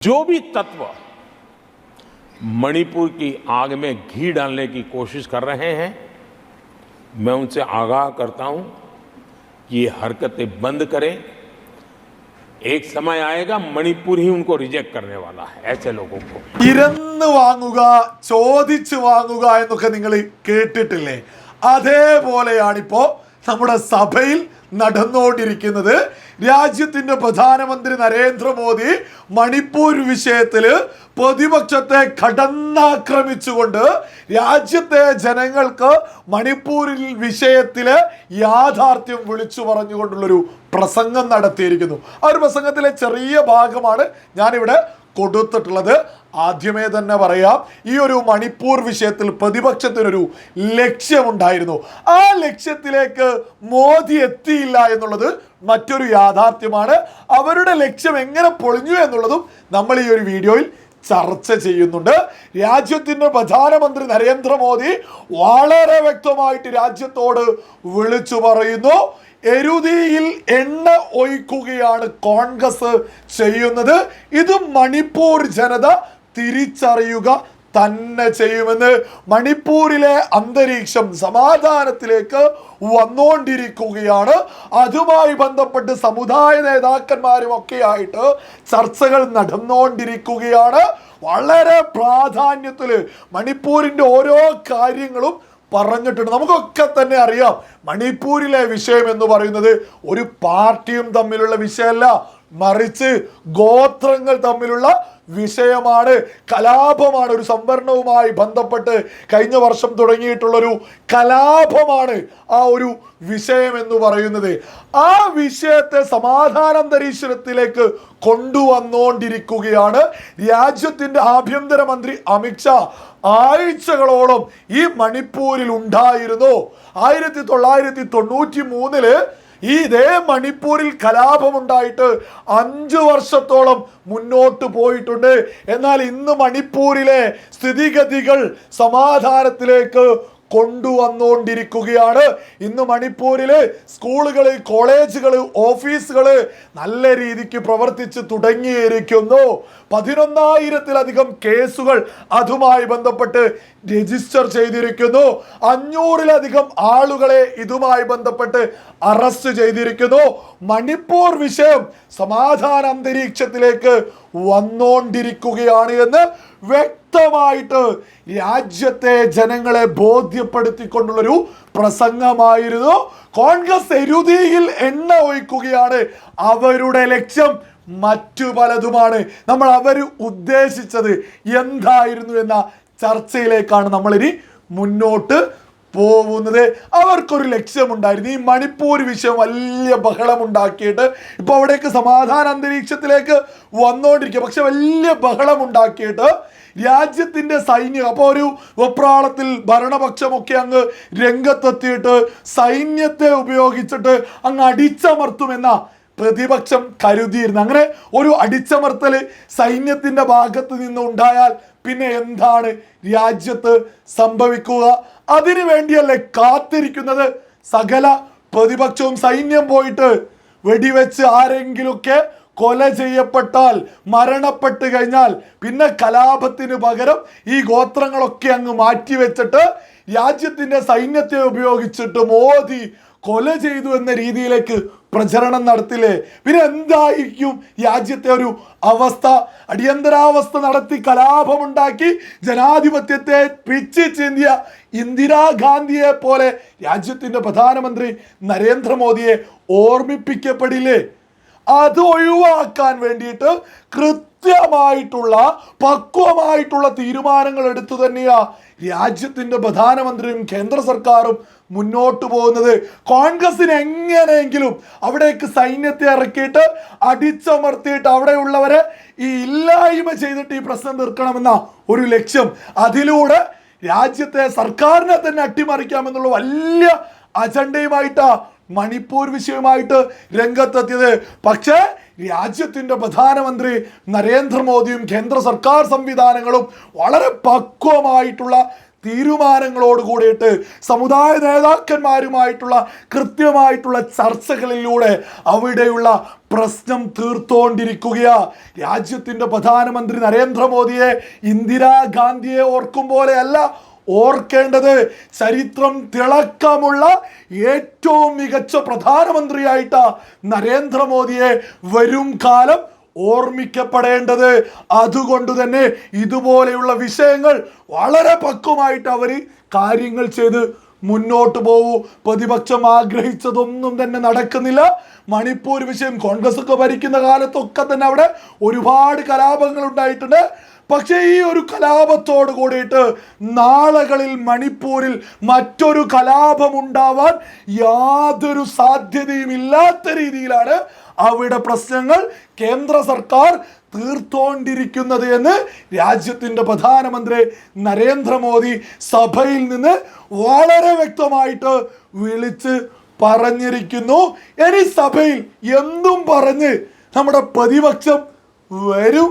जो भी तत्व मणिपुर की आग में घी डालने की कोशिश कर रहे हैं मैं उनसे आगाह करता हूं कि ये हरकतें बंद करें एक समय आएगा मणिपुर ही उनको रिजेक्ट करने वाला है ऐसे लोगों को ഇരന്ന് വാങ്ങുക ചോദിച്ചു വാങ്ങുക എന്നൊക്കെ നിങ്ങൾ കേട്ടിട്ടില്ലേ അതേപോലെയാണിപ്പോ നമ്മുടെ സഭയിൽ നടന്നുകൊണ്ടിരിക്കുന്നത് രാജ്യത്തിന്റെ പ്രധാനമന്ത്രി നരേന്ദ്രമോദി മണിപ്പൂർ വിഷയത്തിൽ പ്രതിപക്ഷത്തെ കടന്നാക്രമിച്ചുകൊണ്ട് രാജ്യത്തെ ജനങ്ങൾക്ക് മണിപ്പൂരിൽ വിഷയത്തിലെ യാഥാർത്ഥ്യം വിളിച്ചു പറഞ്ഞുകൊണ്ടുള്ളൊരു പ്രസംഗം നടത്തിയിരിക്കുന്നു. ആ ഒരു പ്രസംഗത്തിലെ ചെറിയ ഭാഗമാണ് ഞാനിവിടെ കൊടുത്തിട്ടുള്ളത്. ആദ്യമേ തന്നെ പറയാം ഈ ഒരു മണിപ്പൂർ വിഷയത്തിൽ പ്രതിപക്ഷത്തിനൊരു ലക്ഷ്യമുണ്ടായിരുന്നു. ആ ലക്ഷ്യത്തിലേക്ക് മോദി എത്തിയില്ല എന്നുള്ളത് മറ്റൊരു യാഥാർത്ഥ്യമാണ്. അവരുടെ ലക്ഷ്യം എങ്ങനെ പൊളിഞ്ഞു എന്നുള്ളതും നമ്മൾ ഈ ഒരു വീഡിയോയിൽ ചർച്ച ചെയ്യുന്നുണ്ട്. രാജ്യത്തിന്റെ പ്രധാനമന്ത്രി നരേന്ദ്രമോദി വളരെ വ്യക്തമായിട്ട് രാജ്യത്തോട് വിളിച്ചു പറയുന്നു. എരുതിയിൽ എണ്ണ ഒഴിക്കുകയാണ് കോൺഗ്രസ് ചെയ്യുന്നത്. ഇത് മണിപ്പൂർ ജനത തിരിച്ചറിയുക തന്നെ ചെയ്യുമെന്ന് മണിപ്പൂരിലെ അന്തരീക്ഷം സമാധാനത്തിലേക്ക് വന്നുകൊണ്ടിരിക്കുകയാണ് അതുമായി ബന്ധപ്പെട്ട് സമുദായ നേതാക്കന്മാരും ഒക്കെ ആയിട്ട് ചർച്ചകൾ നടന്നുകൊണ്ടിരിക്കുകയാണ് വളരെ പ്രാധാന്യത്തിൽ മണിപ്പൂരിന്റെ ഓരോ കാര്യങ്ങളും പറഞ്ഞിട്ടുണ്ട്. നമുക്കൊക്കെ തന്നെ അറിയാം മണിപ്പൂരിലെ വിഷയം എന്ന് പറയുന്നത് ഒരു പാർട്ടിയും തമ്മിലുള്ള വിഷയമല്ല മറിച്ച് ഗോത്രങ്ങൾ തമ്മിലുള്ള വിഷയമാണ് കലാപമാണ് ഒരു സംവരണവുമായി ബന്ധപ്പെട്ട് കഴിഞ്ഞ വർഷം തുടങ്ങിയിട്ടുള്ളൊരു കലാപമാണ് ആ ഒരു വിഷയം എന്ന് പറയുന്നത്. ആ വിഷയത്തെ സമാധാനാന്തരീക്ഷത്തിലേക്ക് കൊണ്ടുവന്നുകൊണ്ടിരിക്കുകയാണ് രാജ്യത്തിന്റെ ആഭ്യന്തരമന്ത്രി അമിത്ഷാ ആഴ്ചകളോളം ഈ മണിപ്പൂരിൽ ഉണ്ടായിരുന്നു. ആയിരത്തി തൊള്ളായിരത്തി തൊണ്ണൂറ്റി മൂന്നിൽ ഈ ഇതേ മണിപ്പൂരിൽ കലാപമുണ്ടായിട്ട് അഞ്ചു വർഷത്തോളം മുന്നോട്ട് പോയിട്ടുണ്ട്. എന്നാൽ ഇന്ന് മണിപ്പൂരിലെ സ്ഥിതിഗതികൾ സമാധാനത്തിലേക്ക് കൊണ്ടുവന്നുകൊണ്ടിരിക്കുകയാണ്. ഇന്ന് മണിപ്പൂരിൽ സ്കൂളുകൾ കോളേജുകൾ ഓഫീസുകൾ നല്ല രീതിക്ക് പ്രവർത്തിച്ച് തുടങ്ങിയിരിക്കുന്നു. പതിനൊന്നായിരത്തിലധികം കേസുകൾ അതുമായി ബന്ധപ്പെട്ട് രജിസ്റ്റർ ചെയ്തിരിക്കുന്നു. അഞ്ഞൂറിലധികം ആളുകളെ ഇതുമായി ബന്ധപ്പെട്ട് അറസ്റ്റ് ചെയ്തിരിക്കുന്നു. മണിപ്പൂർ വിഷയം സമാധാന അന്തരീക്ഷത്തിലേക്ക് വന്നുകൊണ്ടിരിക്കുകയാണ് എന്ന് വ്യക്തമായിട്ട് രാജ്യത്തെ ജനങ്ങളെ ബോധ്യപ്പെടുത്തിക്കൊണ്ടുള്ളൊരു പ്രസംഗമായിരുന്നു. കോൺഗ്രസ് എരുതിയിൽ എണ്ണ ഒഴിക്കുകയാണ്. അവരുടെ ലക്ഷ്യം മറ്റു പലതുമാണ്. നമ്മൾ അവർ ഉദ്ദേശിച്ചത് എന്തായിരുന്നു എന്ന ചർച്ചയിലേക്കാണ് നമ്മളിനി മുന്നോട്ട് പോകുന്നത് അവർക്കൊരു ലക്ഷ്യമുണ്ടായിരുന്നു. ഈ മണിപ്പൂർ വിഷയം വലിയ ബഹളമുണ്ടാക്കിയിട്ട് ഇപ്പോൾ അവിടേക്ക് സമാധാന അന്തരീക്ഷത്തിലേക്ക് വന്നുകൊണ്ടിരിക്കുക പക്ഷെ വലിയ ബഹളമുണ്ടാക്കിയിട്ട് രാജ്യത്തിന്റെ സൈന്യം അപ്പോൾ ഒരു വെപ്രാളത്തിൽ ഭരണപക്ഷമൊക്കെ അങ്ങ് രംഗത്തെത്തിയിട്ട് സൈന്യത്തെ ഉപയോഗിച്ചിട്ട് അങ്ങ് അടിച്ചമർത്തുമെന്ന പ്രതിപക്ഷം കരുതിയിരുന്നു. അങ്ങനെ ഒരു അടിച്ചമർത്തൽ സൈന്യത്തിന്റെ ഭാഗത്ത് നിന്ന് ഉണ്ടായാൽ പിന്നെ എന്താണ് രാജ്യത്ത് സംഭവിക്കുക? അതിനു വേണ്ടിയല്ലേ കാത്തിരിക്കുന്നത്? സകല പ്രതിപക്ഷവും സൈന്യം പോയിട്ട് വെടിവെച്ച് ആരെങ്കിലുമൊക്കെ കൊല ചെയ്യപ്പെട്ടാൽ മരണപ്പെട്ട് കഴിഞ്ഞാൽ പിന്നെ കലാപത്തിന് പകരം ഈ ഗോത്രങ്ങളൊക്കെ അങ്ങ് മാറ്റിവെച്ചിട്ട് രാജ്യത്തിന്റെ സൈന്യത്തെ ഉപയോഗിച്ചിട്ട് മോദി കൊല ചെയ്തു എന്ന രീതിയിലേക്ക് പ്രചരണം നടത്തില്ലേ? പിന്നെ എന്തായിരിക്കും രാജ്യത്തെ ഒരു അവസ്ഥ? അടിയന്തരാവസ്ഥ നടത്തി കലാപമുണ്ടാക്കി ജനാധിപത്യത്തെ പിച്ച് ചിന്തിയ ഇന്ദിരാഗാന്ധിയെ പോലെ രാജ്യത്തിന്റെ പ്രധാനമന്ത്രി നരേന്ദ്രമോദിയെ ഓർമ്മിപ്പിക്കപ്പെടില്ലേ? അത് ഒഴിവാക്കാൻ വേണ്ടിയിട്ട് കൃത്യമായിട്ടുള്ള പക്വമായിട്ടുള്ള തീരുമാനങ്ങൾ എടുത്തു തന്നെയാ രാജ്യത്തിന്റെ പ്രധാനമന്ത്രിയും കേന്ദ്ര സർക്കാരും മുന്നോട്ട് പോകുന്നത്. കോൺഗ്രസിന് എങ്ങനെയെങ്കിലും അവിടേക്ക് സൈന്യത്തെ ഇറക്കിയിട്ട് അടിച്ചമർത്തിയിട്ട് അവിടെയുള്ളവരെ ഈ ഇല്ലായ്മ ചെയ്തിട്ട് ഈ പ്രശ്നം തീർക്കണമെന്ന ഒരു ലക്ഷ്യം അതിലൂടെ രാജ്യത്തെ സർക്കാരിനെ തന്നെ അട്ടിമറിക്കാമെന്നുള്ള വലിയ അജണ്ടയുമായിട്ടാണ് മണിപ്പൂർ വിഷയമായിട്ട് രംഗത്തെത്തിയത്. പക്ഷേ രാജ്യത്തിന്റെ പ്രധാനമന്ത്രി നരേന്ദ്രമോദിയും കേന്ദ്ര സർക്കാർ സംവിധാനങ്ങളും വളരെ പക്വമായിട്ടുള്ള തീരുമാനങ്ങളോട് കൂടിയിട്ട് സമുദായ നേതാക്കന്മാരുമായിട്ടുള്ള കൃത്യമായിട്ടുള്ള ചർച്ചകളിലൂടെ അവിടെയുള്ള പ്രശ്നം തീർത്തോണ്ടിരിക്കുക രാജ്യത്തിന്റെ പ്രധാനമന്ത്രി നരേന്ദ്രമോദിയെ ഇന്ദിരാഗാന്ധിയെ ഓർക്കും പോലെയല്ല ഓർക്കേണ്ടത് ചരിത്രം തിളക്കമുള്ള ഏറ്റവും മികച്ച പ്രധാനമന്ത്രിയായിട്ട നരേന്ദ്രമോദിയെ വരും കാലം ഓർമ്മിക്കപ്പെടേണ്ടത്. അതുകൊണ്ട് തന്നെ ഇതുപോലെയുള്ള വിഷയങ്ങൾ വളരെ പക്വമായിട്ട് അവർ കാര്യങ്ങൾ ചെയ്ത് മുന്നോട്ട് പോകൂ പ്രതിപക്ഷം ആഗ്രഹിച്ചതൊന്നും തന്നെ നടക്കുന്നില്ല. മണിപ്പൂർ വിഷയം കോൺഗ്രസ് ഒക്കെ ഭരിക്കുന്ന കാലത്തൊക്കെ തന്നെ അവിടെ ഒരുപാട് കലാപങ്ങൾ ഉണ്ടായിട്ടുണ്ട് പക്ഷേ ഈ ഒരു കലാപത്തോട് കൂടിയിട്ട് നാളുകളിൽ മണിപ്പൂരിൽ മറ്റൊരു കലാപമുണ്ടാവാൻ യാതൊരു സാധ്യതയും ഇല്ലാത്ത രീതിയിലാണ് അവിടെ പ്രശ്നങ്ങൾ കേന്ദ്ര സർക്കാർ തീർത്തോണ്ടിരിക്കുന്നത് എന്ന് രാജ്യത്തിന്റെ പ്രധാനമന്ത്രി നരേന്ദ്രമോദി സഭയിൽ നിന്ന് വളരെ വ്യക്തമായിട്ട് വിളിച്ച് പറഞ്ഞിരിക്കുന്നു. ഇനി സഭയിൽ എന്തും പറഞ്ഞ് നമ്മുടെ പ്രതിപക്ഷം വരും.